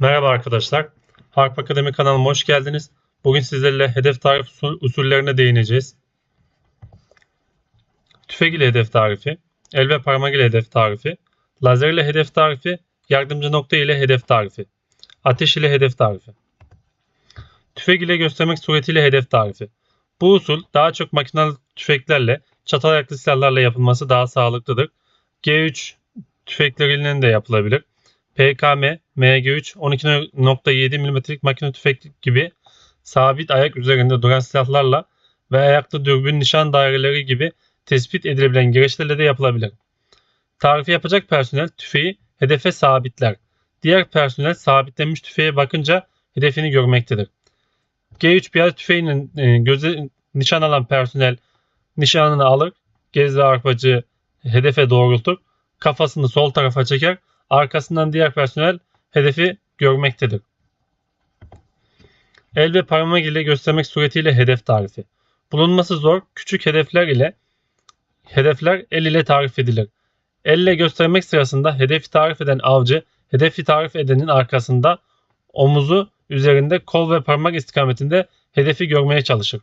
Merhaba arkadaşlar. Harp Akademi kanalıma hoş geldiniz. Bugün sizlerle hedef tarif usul- usullerine değineceğiz. Tüfek ile hedef tarifi, el ve parmak ile hedef tarifi, lazer ile hedef tarifi, yardımcı nokta ile hedef tarifi, ateş ile hedef tarifi. Tüfek ile göstermek suretiyle hedef tarifi. Bu usul daha çok makinalı tüfeklerle, çatal ayaklı silahlarla yapılması daha sağlıklıdır. G3 tüfekleriyle de yapılabilir. PKM, MG3, 12.7 mm'lik makine tüfek gibi sabit ayak üzerinde duran silahlarla ve ayakta dürbün nişan daireleri gibi tespit edilebilen gereçlerle de yapılabilir. Tarifi yapacak personel tüfeği hedefe sabitler. Diğer personel sabitlenmiş tüfeğe bakınca hedefini görmektedir. G3 piyade tüfeğinin e, göze nişan alan personel nişanını alır, gezi arpacı hedefe doğrultur, kafasını sol tarafa çeker, arkasından diğer personel hedefi görmektedir. El ve parmak ile göstermek suretiyle hedef tarifi. Bulunması zor küçük hedefler ile hedefler el ile tarif edilir. Elle göstermek sırasında hedefi tarif eden avcı, hedefi tarif edenin arkasında omuzu üzerinde kol ve parmak istikametinde hedefi görmeye çalışır.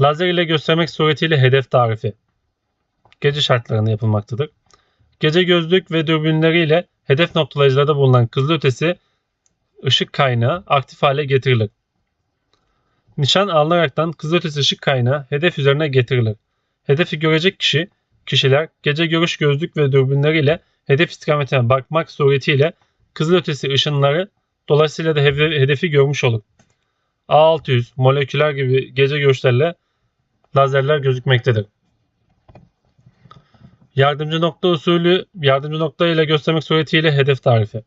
Lazer ile göstermek suretiyle hedef tarifi. Gece şartlarında yapılmaktadır. Gece gözlük ve dürbünleriyle hedef noktalayıcılarda bulunan kızılötesi ışık kaynağı aktif hale getirilir. Nişan alınaraktan kızılötesi ışık kaynağı hedef üzerine getirilir. Hedefi görecek kişi, kişiler gece görüş gözlük ve dürbünleriyle hedef istikametine bakmak suretiyle kızılötesi ışınları dolayısıyla da hede- hedefi görmüş olur. A600, moleküler gibi gece görüşlerle lazerler gözükmektedir. Yardımcı nokta usulü yardımcı nokta ile göstermek suretiyle hedef tarifi.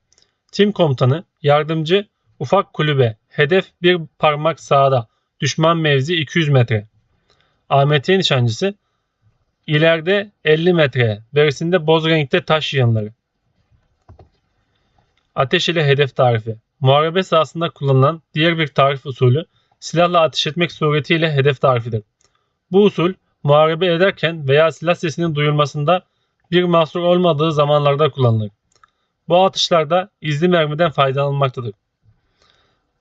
Tim komutanı yardımcı ufak kulübe hedef bir parmak sağda düşman mevzi 200 metre. AMT nişancısı ileride 50 metre berisinde boz renkte taş yığınları. Ateş ile hedef tarifi. Muharebe sahasında kullanılan diğer bir tarif usulü silahla ateş etmek suretiyle hedef tarifidir. Bu usul muharebe ederken veya silah sesinin duyulmasında bir mahsur olmadığı zamanlarda kullanılır. Bu atışlarda izli mermiden faydalanılmaktadır.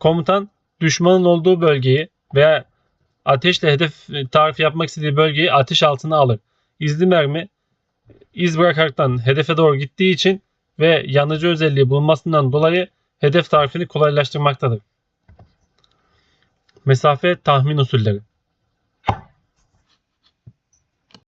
Komutan düşmanın olduğu bölgeyi veya ateşle hedef tarifi yapmak istediği bölgeyi ateş altına alır. İzli mermi iz bırakaraktan hedefe doğru gittiği için ve yanıcı özelliği bulunmasından dolayı hedef tarifini kolaylaştırmaktadır. Mesafe tahmin usulleri